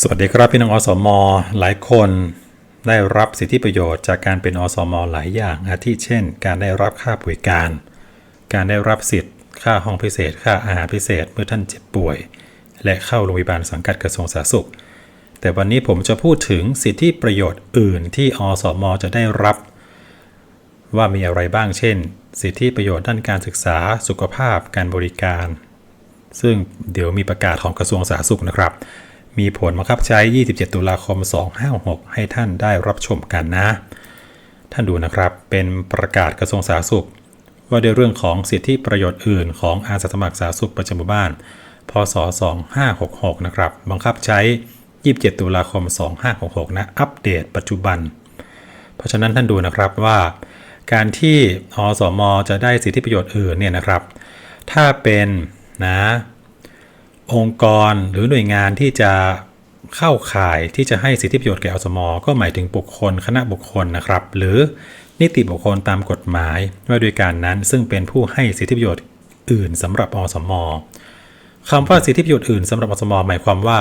สวัสดีครับพี่น้องอสมหลายคนได้รับสิทธิประโยชน์จากการเป็นอสมหลายอย่างอาทิเช่น การได้รับค่าบริการ การได้รับสิทธิ์ ค่าห้องพิเศษ ค่าอาหารพิเศษเมื่อท่านเจ็บป่วย และเข้าโรงพยาบาลสังกัดกระทรวงสาธารณสุข แต่วันนี้ผมจะพูดถึงสิทธิประโยชน์อื่นที่อสมจะได้รับ ว่ามีอะไรบ้างเช่น สิทธิประโยชน์ด้านการศึกษาสุขภาพการบริการ ซึ่งเดี๋ยวมีประกาศของกระทรวงสาธารณสุขนะครับ มีผลบังคับใช้ 27 ตุลาคม 256 ให้ท่านได้รับชมกันนะ ท่านดูนะครับ เป็นประกาศกระทรวงสาธารณสุข ว่าในเรื่องของสิทธิประโยชน์อื่น ของอาสาสมัครสาธารณสุขประจำหมู่บ้าน พศ 2566 นะครับ บังคับใช้ 27 ตุลาคม 2566 นะ อัปเดตปัจจุบัน เพราะฉะนั้นท่านดูนะครับว่าการที่อสม จะได้สิทธิประโยชน์อื่นเนี่ยนะครับ ถ้าเป็นนะ องค์กรหรือหน่วยงานที่จะเข้าข่ายที่จะให้สิทธิประโยชน์แก่อสม ก็หมายถึงบุคคลคณะบุคคลนะครับ หรือนิติบุคคลตามกฎหมายว่าโดยการนั้นซึ่งเป็นผู้ให้สิทธิประโยชน์อื่นสำหรับอสมคำว่าสิทธิประโยชน์อื่นสำหรับอสม หมายความว่า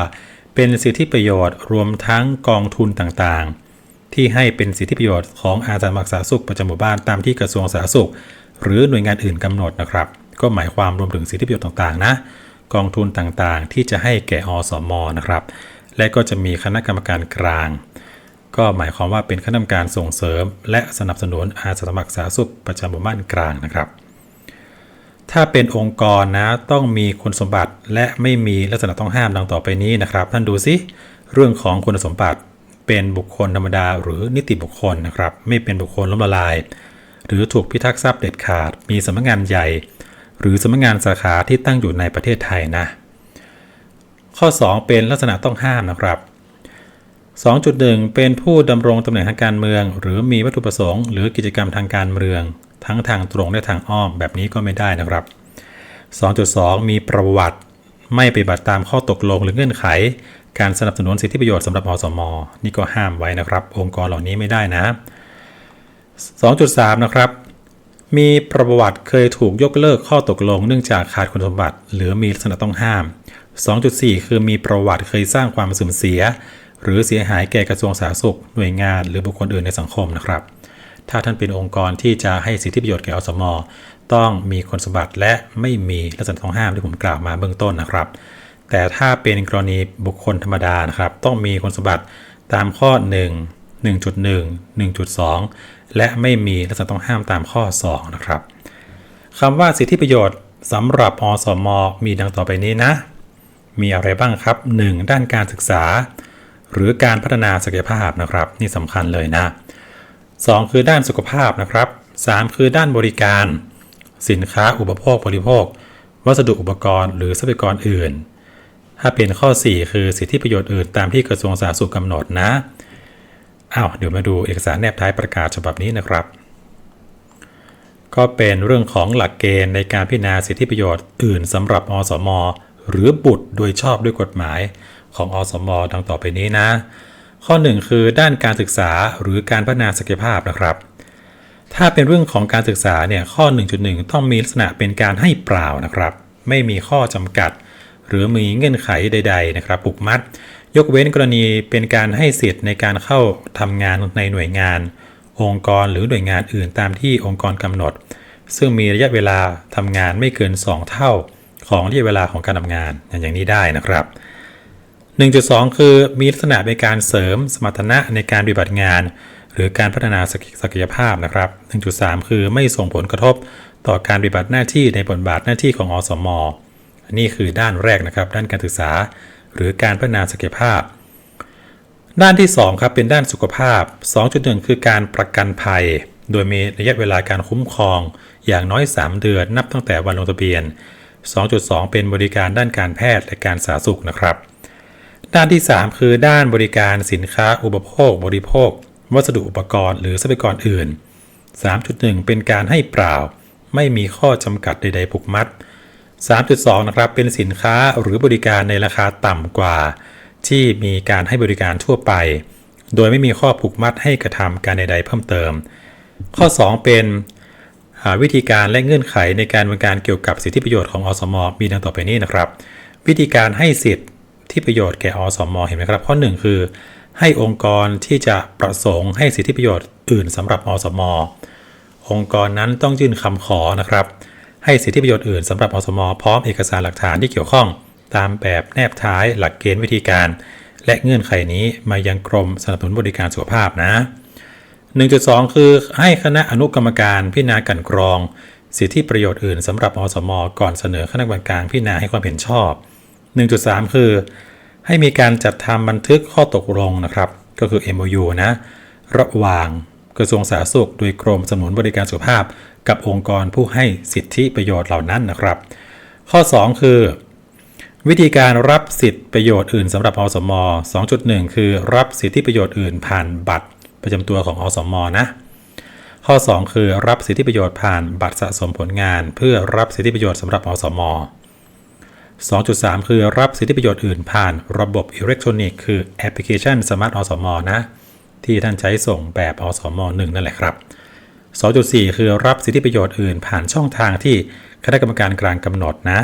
เป็นสิทธิประโยชน์รวมทั้งกองทุนต่างๆ ที่ให้เป็นสิทธิประโยชน์ของอาสาสมัครสาธารณสุขประจำหมู่บ้านตามที่กระทรวงสาธารณสุข หรือหน่วยงานอื่นกำหนดนะครับ ก็หมายความรวมถึงสิทธิประโยชน์ต่างๆ นะ กองทุนต่างๆ ที่จะให้แก่อสมนะครับ และก็จะมีคณะกรรมการกลาง ก็หมายความว่าเป็นคณะกรรมการส่งเสริม และสนับสนุนอาสาสมัครสาธารณสุขประจำหมู่บ้านกลางนะครับ ถ้าเป็นองค์กรนะต้องมีคุณสมบัติและไม่มีลักษณะต้องห้ามดังต่อไปนี้นะครับ ท่านดูสิเรื่องของคุณสมบัติเป็นบุคคลธรรมดาหรือนิติบุคคลนะครับ ไม่เป็นบุคคลล้มละลาย หรือถูกพิทักษ์ทรัพย์เด็ดขาด มีสำนักงานใหญ่ หรือสำนักงานสาขาที่ตั้งอยู่ในประเทศไทยนะ ข้อ 2 เป็นลักษณะต้องห้ามนะครับ 2.1 เป็นผู้ดำรงตำแหน่งทางการเมือง หรือมีวัตถุประสงค์ หรือกิจกรรมทางการเมือง ทั้งทางตรงและทางอ้อมแบบนี้ก็ไม่ได้นะครับ 2.2 มีประวัติไม่ปฏิบัติตามข้อตกลงหรือเงื่อนไข การสนับสนุนสิทธิประโยชน์สำหรับอสม นี่ก็ห้ามไว้นะครับ องค์กรเหล่านี้ไม่ได้นะ 2.3 นะครับ มีประวัติเคยถูกยกเลิกข้อตกลงเนื่องจากขาดคุณสมบัติ หรือมีลักษณะต้องห้าม 2.4 คือมีประวัติเคยสร้างความสื่อมเสีย หรือเสียหายแก่กระทรวงสาธารณสุขหน่วยงาน หรือบุคคลอื่นในสังคมนะครับ ถ้าท่านเป็นองค์กรที่จะให้สิทธิประโยชน์แก่อสมต้องมีคุณสมบัติและไม่มีลักษณะต้องห้ามที่ผมกล่าวมาเบื้องต้นนะครับ แต่ถ้าเป็นกรณีบุคคลธรรมดานะครับ ต้องมีคุณสมบัติตามข้อ 1 1.1 1.2 และไม่มีลักษณะต้องห้ามตามข้อ 2 นะครับคำว่าสิทธิประโยชน์สำหรับอสมมีดังต่อไปนี้นะ มีอะไรบ้างครับ 1. ด้านการศึกษา หรือการพัฒนาศักยภาพนะครับ นี่สำคัญเลยนะ 2. คือด้านสุขภาพนะครับ 3. คือด้านบริการ สินค้าอุปโภคบริโภค วัสดุอุปกรณ์ หรือทรัพยากรอื่น ถ้าเป็นข้อ 4 คือสิทธิประโยชน์อื่นตามที่กระทรวงสาธารณสุขกำหนดนะ อ้าวเดี๋ยวมาดูเอกสารแนบท้ายประกาศฉบับนี้นะครับ ก็เป็นเรื่องของหลักเกณฑ์ในการพิจารณาสิทธิประโยชน์อื่นสำหรับอสม หรือบุตรโดยชอบด้วยกฎหมายของอสม ดังต่อไปนี้นะ ข้อ 1 คือด้านการศึกษาหรือการพัฒนาศักยภาพนะครับ ถ้าเป็นเรื่องของการศึกษาเนี่ยข้อ 1.1 ต้องมีลักษณะเป็นการให้เปล่านะครับ ไม่มีข้อจำกัด หรือมีเงื่อนไขใด ๆ นะครับผูกมัด ยกเว้นกรณีเป็นการให้สิทธิ์ในการเข้าทำงานในหน่วยงาน องค์กรหรือหน่วยงานอื่นตามที่องค์กรกำหนด ซึ่งมีระยะเวลาทำงานไม่เกิน 2 เท่าของระยะเวลาของการทำงานอย่างนี้ได้นะครับ 1.2 คือมีลักษณะเป็นการเสริมสมรรถนะในการปฏิบัติงาน หรือการพัฒนาศักยภาพนะครับ 1.3 คือไม่ส่งผลกระทบต่อการปฏิบัติหน้าที่ในบทบาทหน้าที่ของอสม นี่คือด้านแรกนะครับ ด้านการศึกษา หรือการพัฒนาศักยภาพ ด้านที่2ครับเป็นด้านสุขภาพ 2.1 คือการประกันภัย โดยมีระยะเวลาการคุ้มครองอย่างน้อย 3 เดือนนับตั้งแต่วันลงทะเบียน 2.2 เป็นบริการด้านการแพทย์และการสาธารณสุขนะครับ ด้านที่ 3 คือด้านบริการสินค้าอุปโภค บริโภค วัสดุอุปกรณ์ หรือทรัพยากรอื่น 3.1 เป็นการให้เปล่า ไม่มีข้อจำกัดใด ๆ ผูกมัด 3.2 นะครับ เป็นสินค้าหรือบริการในราคาต่ำกว่า ที่มีการให้บริการทั่วไป โดยไม่มีข้อผูกมัดให้กระทำการใดๆเพิ่มเติม ข้อ 2 เป็นวิธีการและเงื่อนไขในการบริการเกี่ยวกับสิทธิประโยชน์ของอสมมีดังต่อไปนี้นะครับ วิธีการให้สิทธิ์ธิประโยชน์แก่อสมเห็นไหมครับ ข้อ 1 คือ ให้องค์กรที่จะประสงค์ให้สิทธิประโยชน์อื่นสำหรับอสม องค์กรนั้นต้องยื่นคำขอนะครับ ให้สิทธิประโยชน์อื่นสำหรับอสมพร้อมเอกสารหลักฐานที่เกี่ยวข้อง ตามแบบแนบท้ายหลักเกณฑ์วิธีการ และเงื่อนไขนี้มายังกรมสนับสนุนบริการสุขภาพนะ 1.2 คือให้คณะอนุกรรมการพิจารณากลันกรอง สิทธิประโยชน์อื่นสำหรับอสมก่อนเสนอคณะกรรมการพิจารณาให้ความเห็นชอบ 1.3 คือ ให้มีการจัดทำบันทึกข้อตกลงนะครับ ก็คือ MOU นะระหว่าง กระทรวงสาธารณสุข โดยกรมสนับสนุนบริการสุขภาพ กับองค์กรผู้ให้สิทธิประโยชน์เหล่านั้นนะครับ ข้อ 2 คือ วิธีการรับสิทธิประโยชน์อื่นสำหรับอสม 2.1 คือรับสิทธิประโยชน์อื่นผ่านบัตรประจำตัวของอสมนะข้อ 2 คือรับสิทธิประโยชน์ผ่านบัตรสะสมผลงาน เพื่อรับสิทธิประโยชน์สำหรับอสม 2.3 คือรับสิทธิประโยชน์อื่นผ่านระบบอิเล็กทรอนิกส์คือแอปพลิเคชันสมาร์ทอสมนะ ที่ท่านใช้ส่งแบบอสม1นั่นแหละครับ 2.4 คือรับสิทธิประโยชน์อื่นผ่านช่องทางที่คณะกรรมการกลางกำหนดนะ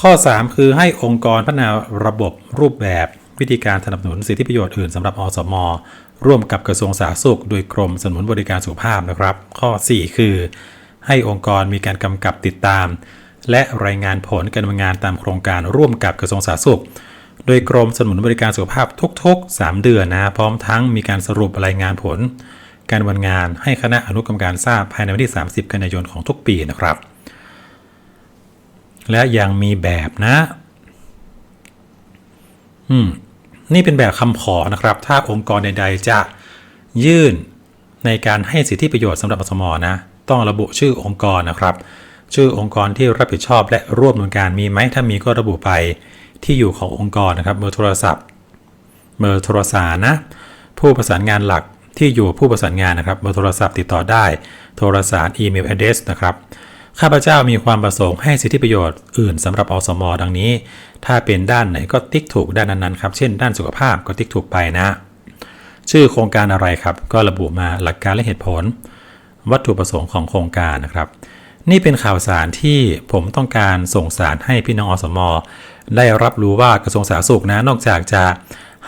ข้อ 3 คือให้องค์กรพัฒนาระบบรูปแบบวิธีการสนับสนุนสิทธิประโยชน์อื่นสำหรับอสม ร่วมกับกระทรวงสาธารณสุข โดยกรมสนับสนุนบริการสุขภาพนะครับ ข้อ 4 คือ ให้องค์กรมีการกำกับติดตาม และรายงานผลการดำเนินงานตามโครงการร่วมกับกระทรวงสาธารณสุข โดยกรมสนับสนุนบริการสุขภาพทุก ๆ 3 เดือนนะพร้อมทั้งมีการสรุปรายงานผล การดำเนินงานให้คณะอนุกรรมการทราบภายในวันที่ 30 กันยายนของทุกปีนะครับ และยังมีแบบนะ อืมนี่เป็นแบบคำขอนะครับ ถ้าองค์กรใด ๆ จะยื่นในการให้สิทธิประโยชน์สำหรับอสมอนะ ต้องระบุชื่อองค์กรนะครับ ชื่อองค์กรที่รับผิดชอบและร่วมดำเนินการมีไหมถ้ามีก็ระบุไป ที่อยู่ขององค์กรนะครับเบอร์โทรศัพท์เบอร์โทรสารนะผู้ประสานงานหลักที่อยู่ผู้ประสานงานนะครับเบอร์โทรศัพท์ติดต่อได้ โทรสารอีเมล address นะครับข้าพเจ้ามีความประสงค์ให้สิทธิประโยชน์อื่นสำหรับอสมอดังนี้ ถ้าเป็นด้านไหนก็ติ๊กถูกด้านนั้นๆครับ เช่นด้านสุขภาพก็ติ๊กถูกไปนะ ชื่อโครงการอะไรครับ ก็ระบุมาหลักการและเหตุผล วัตถุประสงค์ของโครงการนะครับ นี่เป็นข่าวสารที่ผมต้องการส่งสารให้พี่น้องอสมอ ได้รับรู้ว่ากระทรวงสาธารณสุขนะนอกจากจะ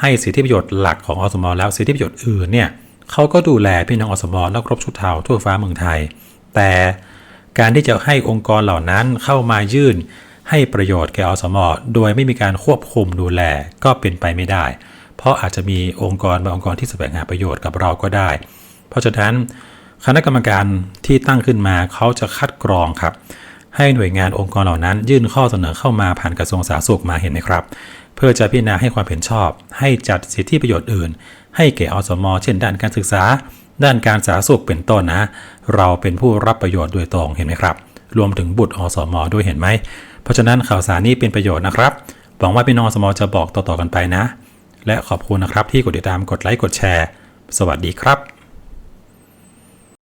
ให้สิทธิประโยชน์หลักของอสมแล้วสิทธิประโยชน์อื่นเนี่ยเขาก็ดูแลพี่น้องอสมและครบชุดเทาทั่วฟ้าเมืองไทย แต่การที่จะให้องค์กรเหล่านั้นเข้ามายื่น ให้ประโยชน์แก่อสมโดยไม่มีการควบคุมดูแลก็เป็นไปไม่ได้ เพราะอาจจะมีองค์กรบางองค์กรที่แสวงหาประโยชน์กับเราก็ได้ เพราะฉะนั้นคณะกรรมการที่ตั้งขึ้นมาเขาจะคัดกรองครับ ให้หน่วยงานองค์กรเหล่านั้น ยื่นข้อเสนอเข้ามาผ่านกระทรวงสาธารณสุขมาเห็นไหมครับ เพื่อจะพิจารณาให้ความเห็นชอบ ให้จัดสิทธิประโยชน์อื่น ให้แก่อสมเช่น ด้านการศึกษา ด้านการสาธารณสุขเป็นต้นนะ เราเป็นผู้รับประโยชน์โดยตรงเห็นไหมครับ รวมถึงบุตรอสมด้วยเห็นไหม เพราะฉะนั้นข่าวสารนี้เป็นประโยชน์นะครับหวังว่าพี่น้องอสมจะบอกต่อๆกันไปนะ และขอบคุณนะครับที่กดติดตามกดไลค์กดแชร์ สวัสดีครับ